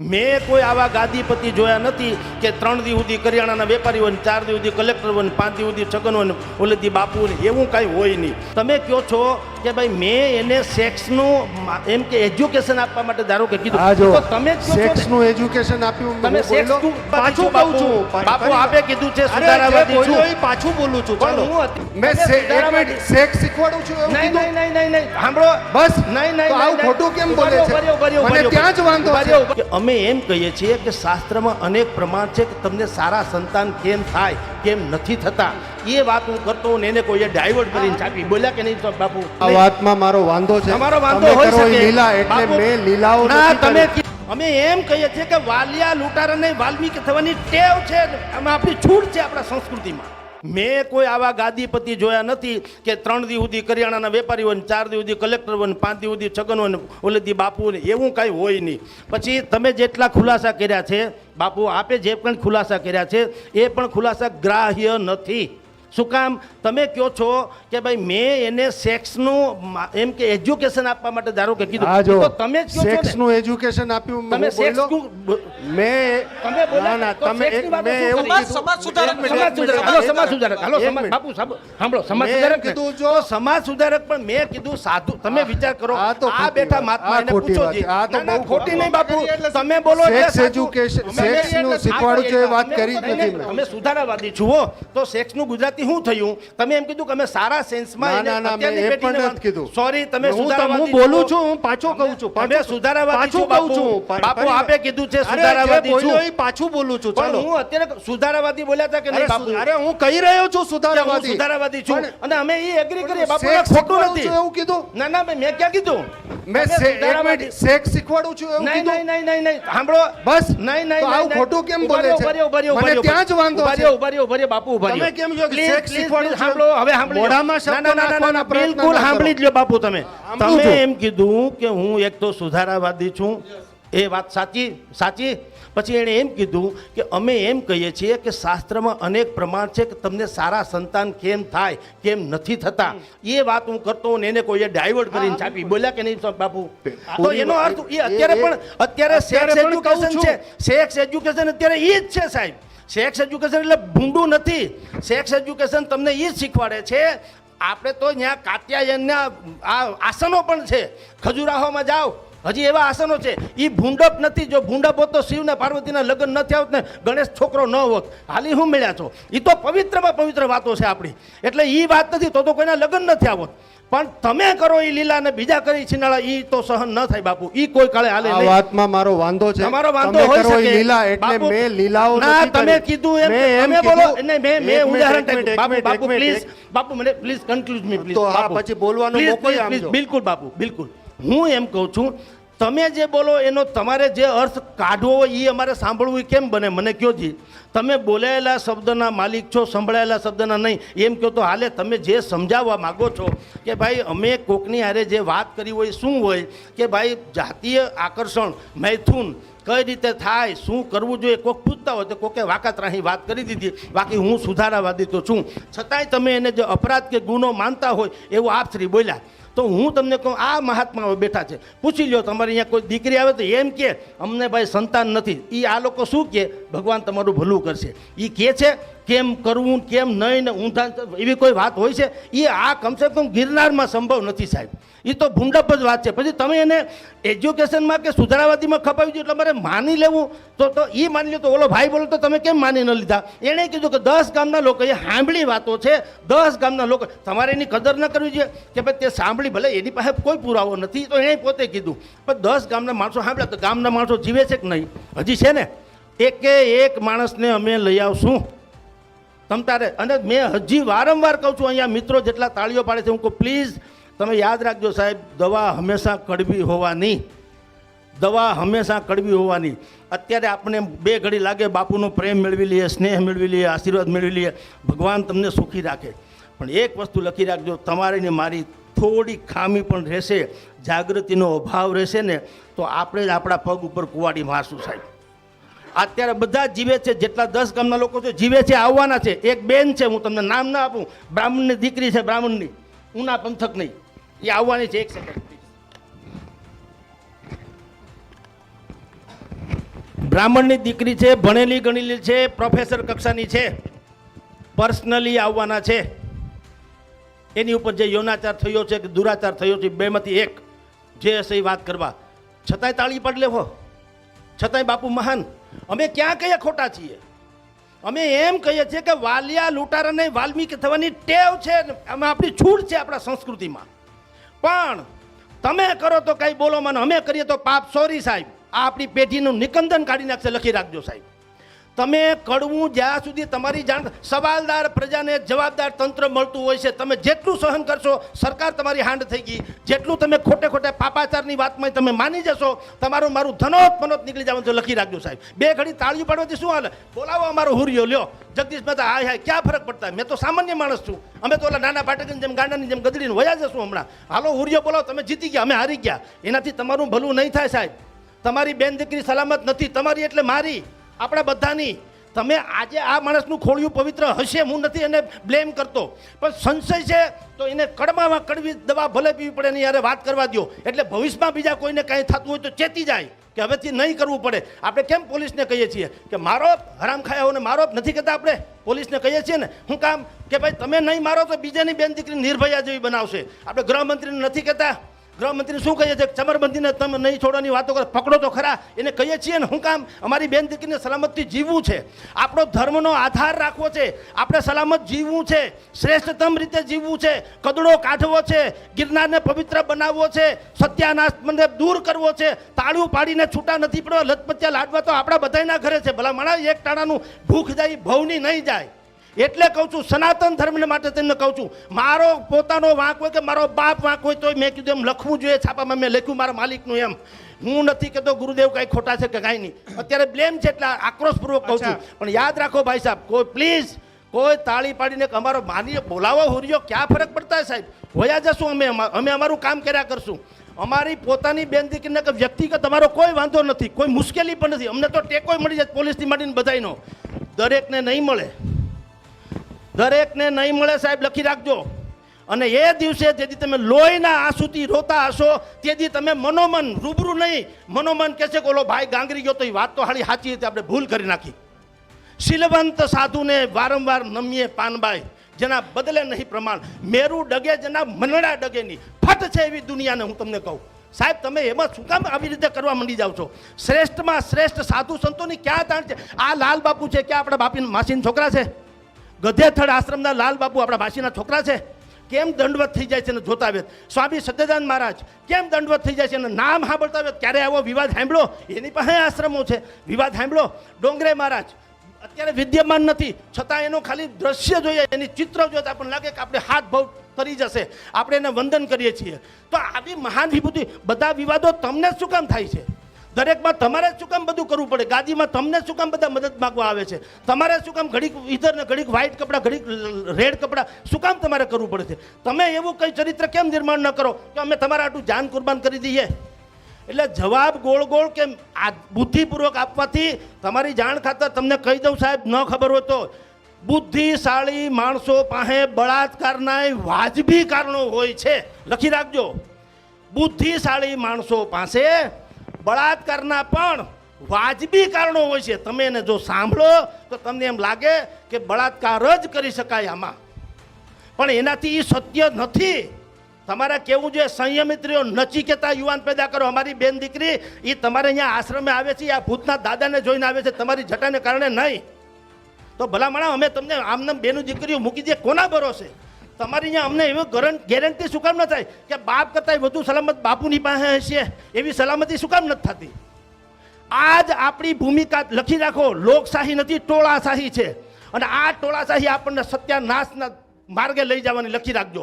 મેં કોઈ આવા ગાદીપતિ જોયા નથી કે ત્રણ દી સુધી કરિયાણાના વેપારી હોય ને ચાર દી સુધી કલેક્ટર હોય પાંચ દી સુધી છગન હોય ને ઓલેથી બાપુ ને એવું કાંઈ હોય નહીં. તમે કહો છો કે ભાઈ મેં એને સેક્સનું એમ કે એજ્યુકેશન આપવા માટે ધારો કે કીધું. તો તમે જ કહો સેક્સનું એજ્યુકેશન આપ્યું તમે હું સેક્સનું પાછું કહું છું. બાપુ આપે કીધું છે સુધારાવાદી છું. પાછું બોલું છું. ચાલો. હું મેં એક મિનિટ સેક્સ શીખવાડું છું એવું નહીં નહીં નહીં નહીં નહીં. સાંભળો બસ. નહીં નહીં આવું ખોટું કેમ બોલે છે? મને ત્યાં જ વાંધો છે. કે અમે એમ કહીએ છીએ કે શાસ્ત્રમાં અનેક પ્રમાણ છે કે તમને સારા સંતાન કેમ થાય? કેમ નથી થતા? એ વાત હું કરતો ને એને કોઈએ ડાયવર્ટ કરીને છાપી. બોલ્યા કે નહીં તો બાપુ આ વાતમાં મારો વાંધો છે. મારો વાંધો હોય છે શકે. લીલા એટલે મે લીલાઓ ના તમે અમે એમ કહીએ છીએ કે વાલિયા લૂંટારાને વાલ્મીકી થવાની ટેવ છે. આમાં આપણી છૂટ છે આપણા સંસ્કૃતિમાં. મેં કોઈ આવા ગાદીપતિ જોયા નથી કે ત્રણ દી સુધી કરિયાણાના વેપારી હોય ચાર દી સુધી કલેક્ટર હોય ને પાંચ દી સુધી છગન હોય ઓલેથી બાપુ ને એવું કાંઈ હોય નહીં. પછી તમે જેટલા ખુલાસા કર્યા છે, બાપુ આપે જે પણ ખુલાસા કર્યા છે, એ પણ ખુલાસા ગ્રાહ્ય નથી. શું કામ? તમે કહો છો કે ભાઈ મેં એને સેક્સનું એમ કે એજ્યુકેશન આપવા માટે ધારો કે કીધું. તો તમે જ કહો છો સેક્સ ને. નું એજ્યુકેશન આપ્યું તમે સેક્સ મેં તમે બોલ્યા ના ના તમે સેક્સની મેં એવું કીધું. સમાજ સુધારક, સમાજ સુધારક હાલો સમાજ સુધારક હાલો સમાજ બાપુ સાંભળો સાંભળો સમાજ સુધારક કીધું જો- સમાજ સુધારક પણ મેં કીધું સાધુ તમે વિચાર કરો આ તો આ બેઠા મહાત્મા એને ખોટી પૂછો જી. આ તો ના, ના, બહુ ખોટી નહીં બાપુ તમે બોલો સેક્સ એજ્યુકેશન- સેક્સનું શીખવાડું છે વાત કરી જ નથી મેં. અમે સુધારાવાદી છું તો સેક્સનું ગુજરાતી શું થયું? તમે એમ કીધું કે અમે સારા સેન્સમાં ના, ના, ના, મેં એ પણ નથી કીધું. સોરી તમે હું સુધારાવાદી હું બોલું છું, હું પાછો કહું છું, તમે સુધારાવાદી પાછું કહું છું. બાપુ આપે કીધું છે સુધારાવાદી છું. પાછું બોલું છું ચાલો. હું અત્યારે સુધારાવાદી બોલ્યા હતા કે નહીં બાપુ? અરે હું કહી રહ્યો છું સુધારાવાદી. સુધારાવાદી છું. અને અમે એ એગ્રી કરીએ બાપુ ખોટું નથી. એવું કીધું? ના ના મેં ક્યાં કીધું? મેં એક મિનિટ સેક્સ શીખવાડું છું એવું કીધું? નહીં નહીં નહીં સાંભળો. બસ નહીં નહીં આવું ખોટું કેમ બોલે છે? મને ત્યાં જ વાંધો છે. ઊભા રહ્યો, ઊભા બાપુ ઊભા તમે કેમ કહો શીખવાડું સાંભળો હવે સાંભળી મોઢામાં નાખવાના બિલકુલ સાંભળી જ લો બાપુ તમે. તમે એમ કીધું કે હું એક તો સુધારાવાદી છું. એ વાત સાચી? સાચી? પછી એણે એમ કીધું કે અમે એમ કહીએ છીએ કે શાસ્ત્રમાં અનેક પ્રમાણ છે કે તમને સારા સંતાન કેમ થાય કેમ નથી થતા? એ વાત હું કરતો ને એને કોઈએ ડાયવર્ટ કરીને છાપી. બોલ્યા કે નહીં બાપુ? તો એનો અર્થ એ અત્યારે પણ અત્યારે સેક્સ એજ્યુકેશન છે. સેક્સ એજ્યુકેશન અત્યારે એ જ છે સાહેબ. સેક્સ એજ્યુકેશન એટલે ભૂંડું નથી. સેક્સ એજ્યુકેશન તમને એ જ શીખવાડે છે. આપણે તો ત્યાં કાત્યાયનના આ આસનો પણ છે. ખજુરાહોમાં જાઓ. હજી એવા આસનો છે. એ ભૂંડપ નથી. જો ભૂંડપ હોત તો શિવને પાર્વતીના લગ્ન ન થયા હોત ને, ગણેશ છોકરો ન હોત. હાલી હું મળ્યા છો? એ તો પવિત્રમાં પવિત્ર વાતો છે આપણી. એટલે એ વાત નથી તો તો કોઈના લગ્ન ન થયા હોત. પણ તમે કરો એ લીલા ને બીજા કરી છીનાળા એ તો સહન ન થાય બાપુ. એ કોઈ કાળે હાલે આ વાતમાં મારો વાંધો છે. તમારો વાંધો હોઈ શકે. લીલા એટલે મે લીલાઓ ના તમે કીધું એમ તમે બોલો ને મેં મેં ઉદાહરણ બાપુ બાપુ પ્લીઝ બાપુ મને પ્લીઝ કન્ક્લુઝ મી પ્લીઝ તો હા, પછી બોલવાનો મોકો આપજો. બિલકુલ બાપુ બિલકુલ. હું એમ કહું છું તમે જે બોલો એનો તમારે જે અર્થ કાઢવો હોય એ અમારે સાંભળવું કેમ બને? મને કહો જી. તમે બોલાયેલા શબ્દના માલિક છો, સંભળાયેલા શબ્દના નહીં. એમ કહો તો હાલે તમે જે સમજાવવા માગો છો કે ભાઈ અમે કોકની હારે જે વાત કરી હોય, શું હોય, કે ભાઈ જાતીય આકર્ષણ, મૈથુન કઈ રીતે થાય, શું કરવું જોઈએ, કોક પૂછતા હોય તો કોકે વાકાતરાહી વાત કરી દીધી. બાકી હું સુધારાવાદી તો છું. છતાંય તમે એને જે અપરાધ કે ગુનો માનતા હોય એવું આપ શ્રી બોલ્યા. તો હું તમને કહું, આ મહાત્માઓ બેઠા છે. પૂછી લો તમારે અહીંયા કોઈ દીકરી આવે તો એમ કે, અમને ભાઈ સંતાન નથી. એ આ લોકો શું કે? ભગવાન તમારું ભલું કરશે. એ કહે છે કેમ કરવું, કેમ નહીં ને ઊંધા, એવી કોઈ વાત હોય છે? એ આ કમસે કમ ગિરનારમાં સંભવ નથી સાહેબ. એ તો ભૂંડપ જ વાત છે. પછી તમે એને એજ્યુકેશનમાં કે સુધારાવાદીમાં ખપાવી દીધું એટલે મારે માની લેવું? તો તો એ માની લો તો ઓલો ભાઈ બોલો તો તમે કેમ માની ન લીધા? એણે કીધું કે દસ ગામના લોકો, એ સાંભળી વાતો છે, દસ ગામના લોકો, તમારે એની કદર ન કરવી જોઈએ કે ભાઈ તે સાંભળી ભલે એની પાસે કોઈ પુરાવો નથી, તો એણે પોતે કીધું. પણ દસ ગામના માણસો સાંભળ્યા તો ગામના માણસો જીવે છે કે નહીં? હજી છે ને? એકે એક માણસને અમે લઈ આવશું. તમ તારે અને મેં હજી વારંવાર કહું છું, અહીંયા મિત્રો જેટલા તાળીઓ પાડે છે, હું કહું પ્લીઝ તમે યાદ રાખજો સાહેબ, દવા હંમેશા કડવી હોવાની. દવા હંમેશા કડવી હોવાની. અત્યારે આપણે બે ઘડી લાગે બાપુનો પ્રેમ મેળવી લઈએ, સ્નેહ મેળવી લઈએ, આશીર્વાદ મેળવી લઈએ, ભગવાન તમને સુખી રાખે. પણ એક વસ્તુ લખી રાખજો, તમારી ને મારી થોડી ખામી પણ રહેશે, જાગૃતિનો અભાવ રહેશે ને, તો આપણે જ આપણા પગ ઉપર કુવાડી મારશું સાહેબ. અત્યારે બધા જીવે છે, જેટલા દસ ગામના લોકો છે, જીવે છે, આવવાના છે. એક બેન છે, હું તમને નામ ના આપું. બ્રાહ્મણની દીકરી છે, બ્રાહ્મણની. ઉના પંથક નહીં. એ આવવાની છે, એક સેકન્ડ બ્રાહ્મણની દીકરી છે, ભણેલી, ગણેલી છે પ્રોફેસર કક્ષાની છે. પર્સનલી આવવાના છે. એની ઉપર જે યૌનાચાર થયો છે, કે દુરાચાર થયો છે, બેમાંથી એક. જે હશે એ વાત કરવા. છતાંય તાળી પાડી લેવો. છતાંય બાપુ મહાન. અમે ક્યાં કયા ખોટા છીએ? અમે એમ કહીએ છીએ કે વાલિયા લૂંટારાને વાલ્મીકી થવાની ટેવ છે અમે આપણી છૂટ છે આપણા સંસ્કૃતિમાં. પણ તમે કરો તો કંઈ બોલો મને, અમે કરીએ તો પાપ, સોરી સાહેબ. આ આપણી પેઢીનું નિકંદન કાઢી નાખશે, લખી રાખજો સાહેબ. તમે કડવું જ્યાં સુધી તમારી જાણ સવાલદાર પ્રજાને જવાબદાર તંત્ર મળતું હોય છે, તમે જેટલું સહન કરશો, સરકાર તમારી હાંડ થઈ ગઈ. જેટલું તમે ખોટે ખોટે પાપાચારની વાતમાં તમે માની જશો, તમારું મારું ધનોત મનોત નીકળી જવાનું તો લખી રાખજો સાહેબ. બે ઘડી તાળીઓ પાડવાથી શું હાલે? બોલાવો અમારો હુરિયો, લ્યો. જગદીશ મહેતા, હાય હાય, ક્યાં ફરક પડતા? મેં તો સામાન્ય માણસ છું. અમે તો ઓલા નાના પાટકની જેમ, ગાંડાની જેમ ગદડીને વયા જશું હમણાં. હાલો, હુરિયો, બોલાવો, તમે જીતી ગયા, અમે હારી ગયા. એનાથી તમારું ભલું નહીં થાય સાહેબ. તમારી બેન દીકરી સલામત નથી, તમારી એટલે મારી. આપણા બધાની. તમે આજે આ માણસનું ખોળિયું પવિત્ર હશે હું નથી એને બ્લેમ કરતો. પણ સંશય છે તો એને કડમાં કડવી દવા ભલે પીવી પડે એની યારે વાત કરવા દો એટલે ભવિષ્યમાં બીજા કોઈને કાંઈ થતું હોય તો ચેતી જાય કે હવેથી નહીં કરવું પડે. આપણે કેમ પોલીસને કહીએ છીએ કે મારો હરામ ખાયાઓને મારો નથી કહેતા આપણે? પોલીસને કહીએ છીએ ને? હું કામ કે ભાઈ તમે નહીં મારો તો બીજાની બેન દીકરી નિર્ભયા જેવી બનાવશે. આપણે ગૃહમંત્રીને નથી કહેતા? ગૃહમંત્રી શું કહીએ છે? ચમરબંધીને તમે નહીં છોડવાની વાતો કરો, પકડો તો ખરા. એને કહીએ છીએ ને હું કામ, અમારી બેન દીકરીને સલામતથી જીવવું છે. આપણો ધર્મનો આધાર રાખવો છે. આપણે સલામત જીવવું છે. શ્રેષ્ઠતમ રીતે જીવવું છે. કદડો કાઢવો છે. ગિરનારને પવિત્ર બનાવવો છે. સત્યાનાશ મને દૂર કરવો છે. તાળું પાડીને છૂટા નથી પડવા લથપત્યા લાડવા તો આપણા બધાયના ઘરે છે. ભલા માણા એક ટાણાનું ભૂખ જાય, ભવની નહીં જાય. એટલે કહું છું સનાતન ધર્મને માટે તેમને કહું છું મારો પોતાનો વાંક હોય કે મારો બાપ વાંક હોય તો મેં કીધું એમ લખવું જોઈએ છાપામાં મેં લખ્યું મારા માલિકનું એમ. હું નથી કહેતો ગુરુદેવ કાંઈ ખોટા છે કે કાંઈ નહીં. અત્યારે બ્લેમ છે એટલે આક્રોશપૂર્વક કહું છું. પણ યાદ રાખો ભાઈ સાહેબ કોઈ પ્લીઝ કોઈ તાળી પાડીને અમારો માનીએ બોલાવો હુરિયો ક્યાં ફરક પડતા સાહેબ? હોયા જશું અમે અમા- અમે અમારું કામ કર્યા કરશું. અમારી પોતાની બેન દીકરીને કે વ્યક્તિગત અમારો કોઈ વાંધો નથી કોઈ મુશ્કેલી પણ નથી. અમને તો ટેકોય મળી જાય પોલીસથી માંડીને બધાનો દરેકને નહીં મળે. દરેકને નહીં મળે સાહેબ, લખી રાખજો. અને એ દિવસે જેથી તમે લોહીના આંસુથી રોતા હશો, તેથી તમે મનોમન, રૂબરૂ નહીં. મનોમન કહેશે કે, ઓલો ભાઈ ગાંગરી ગયો તો એ વાત તો હાળી સાચી હતી આપણે ભૂલ કરી નાખી. શીલવંત સાધુને વારંવાર નમીએ પાનબાઈ જેના બદલે નહીં પ્રમાણ. મેરુ ડગે જેના મનડા ડગે નહીં. ફટ છે એવી દુનિયાને હું તમને કહું. સાહેબ, તમે એમાં શું કામ આવી રીતે કરવા માંડી જાઓ છો? શ્રેષ્ઠમાં શ્રેષ્ઠ સાધુ સંતોની ક્યાં તાણ છે? આ લાલ બાપુ છે, ક્યાં આપણા બાપી માસીન છોકરા છે? ગધેથડ આશ્રમના લાલ બાપુ આપણા ભાષીના છોકરા છે. કેમ દંડવત થઈ જાય છે ને જોતા વેત? સ્વામી સત્યદાન મહારાજ, કેમ દંડવત થઈ જાય છે ને નામ સાંભળતા વેત? ક્યારે આવો વિવાદ સાંભળ્યો એની પાસે આશ્રમો છે. વિવાદ સાંભળ્યો ડોંગરે મહારાજ, અત્યારે વિદ્યમાન નથી. છતાં એનું ખાલી દ્રશ્ય જોઈએ, એની ચિત્ર જોઈએ તો આપણને લાગે કે આપણે હાથ ભાવ તરી જશે. આપણે એને વંદન કરીએ છીએ. તો આવી મહાન વિભૂતિ, બધા વિવાદો તમને શું કામ થાય છે? દરેકમાં તમારે શું કામ બધું કરવું પડે? ગાદીમાં તમને શું કામ બધા મદદ માગવા આવે છે? તમારે શું કામ ઘડીક ઇધર ને ઘડીક વ્હાઇટ કપડાં, ઘડીક રેડ કપડાં, શું કામ તમારે કરવું પડે છે? તમે એવું કંઈ ચરિત્ર કેમ નિર્માણ ન કરો કે અમે તમારા આટલું જાન કુરબાન કરી દઈએ? એટલે જવાબ ગોળ ગોળ કેમ આ બુદ્ધિપૂર્વક આપવાથી તમારી જાણ ખાતર તમને કહી દઉં સાહેબ, ન ખબર હોય તો. બુદ્ધિશાળી માણસો પાસે બળાત્કારના વાજબી કારણો હોય છે. લખી રાખજો. બુદ્ધિશાળી માણસો પાસે બળાત્કારના પણ વાજબી કારણો હોય છે. તમે એને જો સાંભળો તો તમને એમ લાગે કે બળાત્કાર જ કરી શકાય આમાં. પણ એનાથી એ સત્ય નથી. તમારે કેવું જોઈએ? સંયમિત રહ્યો, નચિકેતા યુવાન પેદા કરો. અમારી બેન દીકરી એ તમારે અહીંયા આશ્રમે આવે છે આ ભૂતના દાદાને જોઈને આવે છે. તમારી જટાને કારણે નહીં. તો ભલા માણા અમે તમને આમને બેનું દીકરીઓ મૂકી દે કોના ભરોસે? તમારી અહીંયા અમને એવો ગેરંટી શું કામ ન થાય? કે બાપ કરતાં વધુ સલામત બાપુની પાસે હશે, એવી સલામતી શું કામ નથી થતી? આજ આપણી ભૂમિકા લખી રાખો, લોકશાહી નથી, ટોળાશાહી છે. અને આ ટોળાશાહી આપણને સત્યાનાશના માર્ગે લઈ જવાની લખી રાખજો.